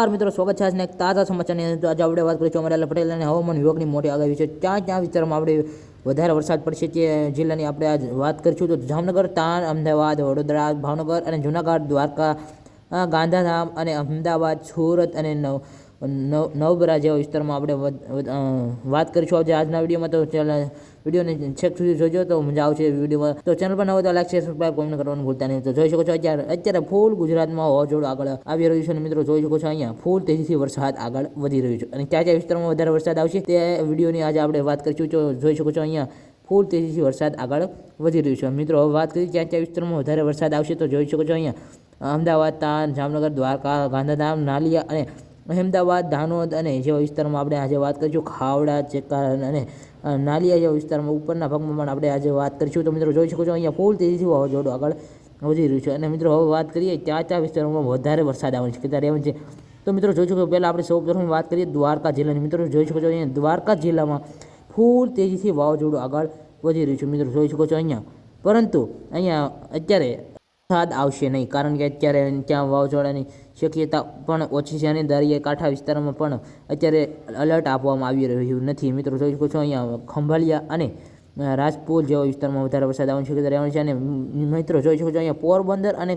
નમસ્કાર મિત્રો, સ્વાગત છે આજના એક તાજા સમાચારની. આજે આપણે વાત કરીશું અમારા પટેલ અને હવામાન વિભાગની મોટી આગાહી છે ત્યાં ત્યાં વિસ્તારમાં આપણે વધારે વરસાદ પડશે તે જિલ્લાની આપણે આજ વાત કરીશું. તો જામનગર તાન અમદાવાદ, વડોદરા, ભાવનગર અને જૂનાગઢ, દ્વારકા ગાંધાધામ અને અમદાવાદ, સુરત અને નવ નવ, નવબરા જેવા વિસ્તારમાં આપણે વાત કરીશું. આજે આજના વિડીયોમાં તો વિડીયોને છેક સુધી જોજો તો મજા આવશે વિડીયોમાં. તો ચેનલ પર નવો તો લાઈક શેર સબસ્ક્રાઈબ કોમેન્ટ કરવાનું ભૂલતા નહીં. તો જોઈ શકો છો અત્યારે અત્યારે ફૂલ ગુજરાતમાં વાવાઝોડું આગળ આવી રહ્યું છે. અને મિત્રો જોઈ શકો છો અહીંયા ફૂલ તેજીથી વરસાદ આગળ વધી રહ્યું છે. અને ક્યાં ક્યાં વિસ્તારમાં વધારે વરસાદ આવશે તે વિડીયોની આજે આપણે વાત કરીશું. તો જોઈ શકો છો અહીંયા ફૂલ તેજીથી વરસાદ આગળ વધી રહ્યું છે. મિત્રો હવે વાત કરીએ ક્યાં ક્યાં વિસ્તારમાં વધારે વરસાદ આવશે તો જોઈ શકો છો અહીંયા અમદાવાદ, તાન, જામનગર, દ્વારકા, ગાંધીધામ, નાલિયા અને અહેમદાબાદ, દાહોદ અને જેવા વિસ્તારમાં આપણે આજે વાત કરીશું. ખાવડા, ચેકાર અને નાલિયા વિસ્તારમાં ઉપરના ભાગમાં પણ આપણે આજે વાત કરીશું. તો મિત્રો જોઈ શકો છો, અહીંયા ફૂલ તેજીથી વાવાઝોડું આગળ વધી રહ્યું છે. અને મિત્રો હવે વાત કરીએ ત્યાં ત્યાં વિસ્તારોમાં વધારે વરસાદ આવવાની શક્યતા રહેવાની છે. તો મિત્રો જોઈ શકો પહેલાં આપણે સૌ પ્રથમ વાત કરીએ દ્વારકા જિલ્લાની. મિત્રો જોઈ શકો છો, અહીંયા દ્વારકા જિલ્લામાં ફૂલ તેજીથી વાવાઝોડું આગળ વધી રહ્યું છે. મિત્રો જોઈ શકો છો અહીંયા. પરંતુ અહીંયા અત્યારે વરસાદ આવશે નહીં. કારણ કે અત્યારે ત્યાં વાવાઝોડાની શક્યતા પણ ઓછી છે અને દરિયા કાંઠા વિસ્તારોમાં પણ અત્યારે અલર્ટ આપવામાં આવી રહ્યું નથી. મિત્રો, જોઈ શકો છો અહીંયા ખંભાલિયા અને રાજપુર જેવા વિસ્તારમાં વધારે વરસાદ આવવાની શક્યતા રહેવાની છે અને મિત્રો, જોઈ શકો છો અહીંયા પોરબંદર અને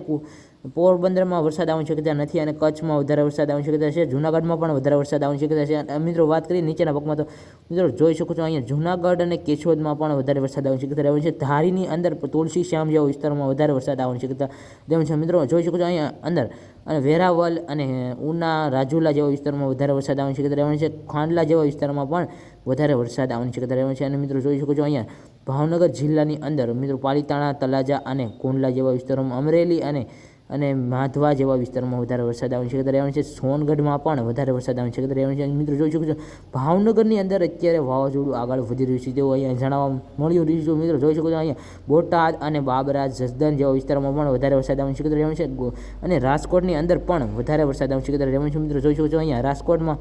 પોરબંદરમાં વરસાદ આવવાની શક્યતા નથી અને કચ્છમાં વધારે વરસાદ આવવાની શક્યતા છે. જૂનાગઢમાં પણ વધારે વરસાદ આવવાની શક્યતા છે. અને મિત્રો, વાત કરીએ નીચેના ભાગમાં, તો મિત્રો જોઈ શકો છો અહીંયા જૂનાગઢ અને કેશોદમાં પણ વધારે વરસાદ આવવાની શક્યતા રહેવાની છે. ધારીની અંદર તુલસી શ્યામ જેવા વિસ્તારમાં વધારે વરસાદ આવવાની શક્યતા રહેવાની છે. મિત્રો, જોઈ શકો છો અહીંયા અંદર, અને વેરાવલ અને ઉના, રાજુલા જેવા વિસ્તારમાં વધારે વરસાદ આવવાની શક્યતા રહેવાની છે. ખાંડલા જેવા વિસ્તારમાં પણ વધારે વરસાદ આવવાની શક્યતા રહેવાની છે. અને મિત્રો, જોઈ શકો છો અહીંયા ભાવનગર જિલ્લાની અંદર, મિત્રો, પાલીતાણા તલાજા અને કુંડલા જેવા વિસ્તારોમાં અમરેલી અને અને માધવા જેવા વિસ્તારમાં વધારે વરસાદ આવવાની શક્યતા રહેવાની છે સોનગઢમાં પણ વધારે વરસાદ આવવાની શક્યતા રહેવાની છે મિત્રો જોઈ શકો છો, ભાવનગરની અંદર અત્યારે વાવાઝોડું આગળ વધી રહ્યું છે. તેવું અહીંયા જણાવવા મળ્યું રહ્યું છે. મિત્રો જોઈ શકો છો અહીંયા બોટાદ અને બાબરા જસદન જેવા વિસ્તારમાં પણ વધારે વરસાદ આવવાની શક્યતા રહેવાની છે અને રાજકોટની અંદર પણ વધારે વરસાદ આવવાની શક્યતા રહેવાની છે મિત્રો જોઈ શકો છો અહીંયા રાજકોટમાં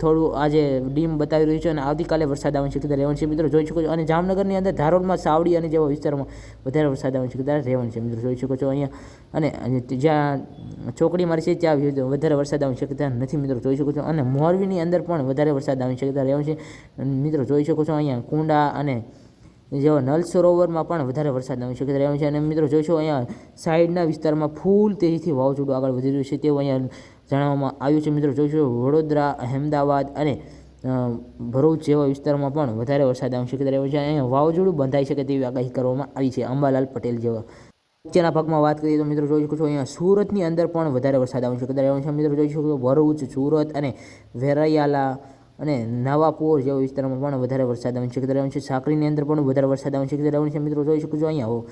થોડું આજે ડીમ બતાવી રહ્યું છે અને આવતીકાલે વરસાદ આવવાની શક્યતા રહેવાની છે મિત્રો. જોઈ શકો છો, અને જામનગરની અંદર ધારોલમાં સાવડી અને જેવા વિસ્તારોમાં વધારે વરસાદ આવવાની શક્યતા રહેવાની છે મિત્રો. જોઈ શકો છો અહીંયા, અને જ્યાં ચોકડી મારી છે ત્યાં વધારે વરસાદ આવવાની શક્યતા નથી મિત્રો. જોઈ શકો છો, અને મોરબીની અંદર પણ વધારે વરસાદ આવવાની શક્યતા રહેવાની છે. મિત્રો, જોઈ શકો છો અહીંયા કુંડા અને જેવા નલ સરોવરમાં પણ વધારે વરસાદ આવી શકે રહ્યો છે. અને મિત્રો જોઈશું અહીંયા સાઈડના વિસ્તારમાં ફૂલ તેજીથી વાવાઝોડું આગળ વધી રહ્યું છે. તેવું અહીંયા જણાવવામાં આવ્યું છે. મિત્રો જોઈશું વડોદરા અહેમદાબાદ અને ભરૂચ જેવા વિસ્તારમાં પણ વધારે વરસાદ આવવાની શક્યતા રહેવાની છે. અહીંયા વાવાઝોડું બંધાઈ શકે તેવી આગાહી કરવામાં આવી છે. અંબાલાલ પટેલ જેવા. નીચેના ભાગમાં વાત કરીએ તો મિત્રો, જોઈ શકો છો, અહીંયા સુરતની અંદર પણ વધારે વરસાદ આવવાની શક્યતા રહેવાની છે. મિત્રો, જોઈ શકો છો, ભરૂચ, સુરત અને વેરાયાલા અને નવાપુર જેવા વિસ્તારમાં પણ વધારે વરસાદ આવવાની શક્યતા રહેવાની છે. સાકરીની અંદર પણ વધારે વરસાદ આવવાની શક્યતા રહેવાની છે. મિત્રો, જોઈ શકો છો, અહીંયા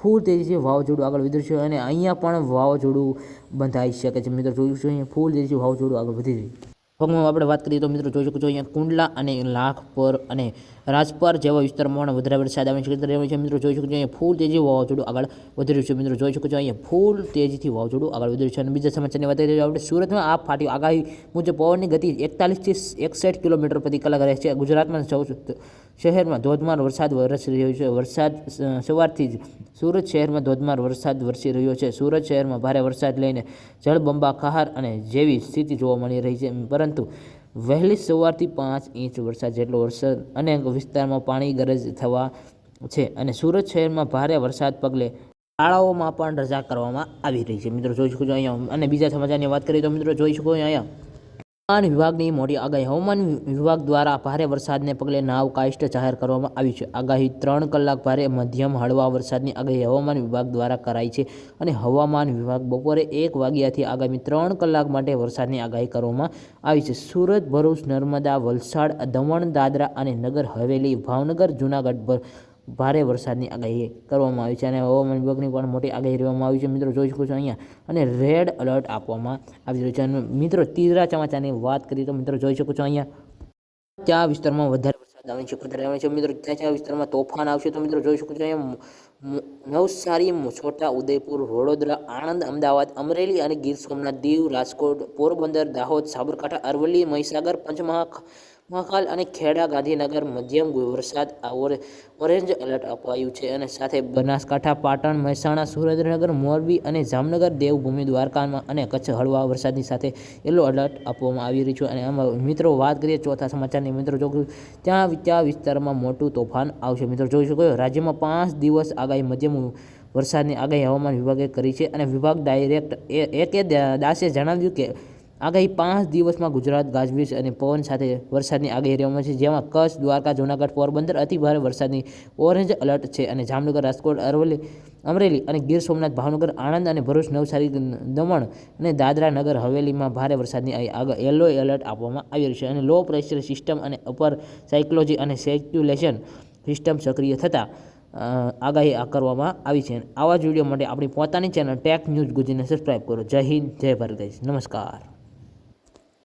ફૂલ તેજીથી વાવાઝોડું આગળ વધ્યું છે અને અહીંયા પણ વાવાઝોડું બંધાઈ શકે છે. મિત્રો જોયું શકો અહીંયા ફૂલ તેજીથી વાવાઝોડું આગળ વધી રહ્યું છે. આપણે વાત કરીએ તો મિત્રો, જોઈ શકો છો અહીંયા કુંડલા અને લાખપર અને રાજપર જેવા વિસ્તારમાં વધારે વરસાદ આવવાની છે. મિત્રો, જોઈ શકો છો અહીંયા ફૂલ તેજી વાવાઝોડું આગળ વધી રહ્યું છે. મિત્રો, જોઈ શકો છો અહીંયા ફૂલ તેજીથી વાવાઝોડું આગળ વધી રહ્યું છે. અને બીજા સમાચારની વાત કરીએ આપણે સુરતમાં આ ફાટી આગાહી મુજબ પવનની ગતિ એકતાલીસથી એકસઠ કિલોમીટર પ્રતિ કલાક રહે છે. ગુજરાતમાં સૌ શહેરમાં ધોધમાર વરસાદ વરસી રહ્યો છે. વરસાદ સવારથી જ સુરત શહેરમાં ધોધમાર વરસાદ વરસી રહ્યો છે. સુરત શહેરમાં ભારે વરસાદ લઈને જળબંબાકાર અને જેવી સ્થિતિ જોવા મળી રહી છે. પરંતુ વહેલી સવારથી પાંચ ઇંચ વરસાદ જેટલો વરસાદ અનેક વિસ્તારમાં પાણી ગરજ થવા છે અને સુરત શહેરમાં ભારે વરસાદ પગલે શાળાઓમાં પણ રજા કરવામાં આવી રહી છે. મિત્રો, જોઈ શકો છો અહીંયા. અને બીજા સમાચારની વાત કરીએ તો મિત્રો, જોઈ શકો અહીંયા. હવામાન વિભાગની મોટી આગાહી. હવામાન વિભાગ દ્વારા ભારે વરસાદને પગલે નાવ કાષ્ટ જાહેર કરવામાં આવ્યું છે. આગાહી ત્રણ કલાક ભારે, મધ્યમ હળવા વરસાદની આગાહી હવામાન વિભાગ દ્વારા કરાઈ છે અને હવામાન વિભાગ બપોરે એક વાગ્યાથી આગામી ત્રણ કલાક માટે વરસાદની આગાહી કરવામાં આવી છે. સુરત, ભરૂચ, નર્મદા, વલસાડ, દમણ, દાદરા અને નગર હવેલી, ભાવનગર, જૂનાગઢ ભારે વરસાદની આગાહી કરવામાં આવી છે અને હવામાન વિભાગની પણ મોટી આગાહી રહેવામાં આવી છે. મિત્રો, જોઈ શકો છો અહીંયા. અને રેડ એલર્ટ આપવામાં આવી રહ્યું છે. અને મિત્રો તીજરા ચમાચાની વાત કરીએ તો મિત્રો, જોઈ શકો છો અહીંયા. કયા વિસ્તારમાં વધારે વરસાદ આવવાની શક્યતા રહેવાની છે. મિત્રો ક્યાં કયા વિસ્તારમાં તોફાન આવશે તો મિત્રો, જોઈ શકો છો અહીંયા નવસારી છોટા ઉદયપુર, વડોદરા, આણંદ, અમદાવાદ, અમરેલી અને ગીર સોમનાથ, દીવ, રાજકોટ, પોરબંદર, દાહોદ, સાબરકાંઠા, અરવલ્લી, મહીસાગર, પંચમહાલ મહાકાલ અને ખેડા ગાંધીનગર મધ્યમ વરસાદ ઓરેન્જ એલર્ટ અપાયું છે અને સાથે બનાસકાંઠા, પાટણ, મહેસાણા, સુરેન્દ્રનગર, મોરબી અને જામનગર, દેવભૂમિ, દ્વારકામાં અને કચ્છ હળવા વરસાદની સાથે યલો એલર્ટ આપવામાં આવી રહ્યું છે. અને આમાં મિત્રો વાત કરીએ ચોથા સમાચારની, મિત્રો જો ત્યાં ત્યાં વિસ્તારમાં મોટું તોફાન આવશે. મિત્રો જોઈ શકો રાજ્યમાં પાંચ દિવસ આગાહી મધ્યમ વરસાદની આગાહી હવામાન વિભાગે કરી છે. અને વિભાગ ડાયરેક્ટ એ કે દાસે જણાવ્યું કે આગાહી પાંચ દિવસમાં ગુજરાત, ગાજવીજ અને પવન સાથે વરસાદની આગાહી રહેવામાં છે જેમાં કચ્છ, દ્વારકા, જૂનાગઢ, પોરબંદર અતિ ભારે વરસાદની ઓરેન્જ એલર્ટ છે અને જામનગર, રાજકોટ, અરવલ્લી, અમરેલી અને ગીર સોમનાથ, ભાવનગર, આણંદ અને ભરૂચ, નવસારી દમણ અને દાદરા નગર હવેલીમાં ભારે વરસાદની આગળ યલો એલર્ટ આપવામાં આવી રહ્યું છે અને લો પ્રેશર સિસ્ટમ અને અપર સાયકોલોજી અને સેક્યુલેશન સિસ્ટમ સક્રિય થતાં આગાહી કરવામાં આવી છે. આવા જ વીડિયો માટે આપણી પોતાની ચેનલ ટેક ન્યૂઝ ગુજરાતને સબસ્ક્રાઈબ કરો. જય હિન્દ, જય ભારત નમસ્કાર.